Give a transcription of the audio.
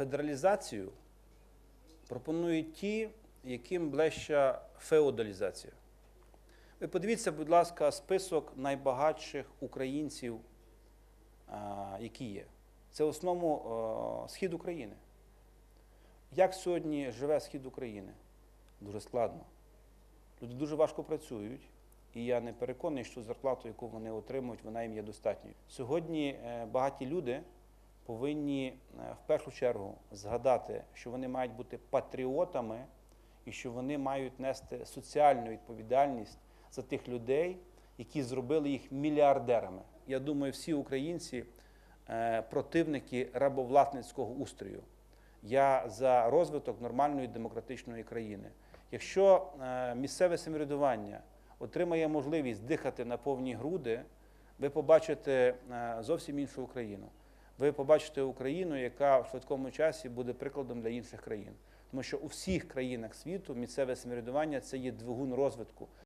федералізацію пропонують ті, яким ближча феодалізація. Ви подивіться, будь ласка, список найбагатших українців, які є. Це в основному схід України. Як сьогодні живе схід України? Дуже складно. Люди дуже важко працюють, і я не переконаний, що зарплату, яку вони отримують, вона їм є достатньою. Сьогодні е, багаті люди повинні е, в першу чергу згадати, що вони мають бути патріотами і що вони мають нести соціальну відповідальність за тих людей, які зробили їх мільярдерами. Я думаю, всі українці е, противники рабовласницького устрою. Я за розвиток нормальної демократичної країни. Якщо е, місцеве самоврядування отримає можливість дихати на повні груди, ви побачите зовсім іншу Україну. Ви побачите Україну, яка в швидкому часі буде прикладом для інших країн. Тому що у всіх країнах світу місцеве самоврядування це є двигун розвитку.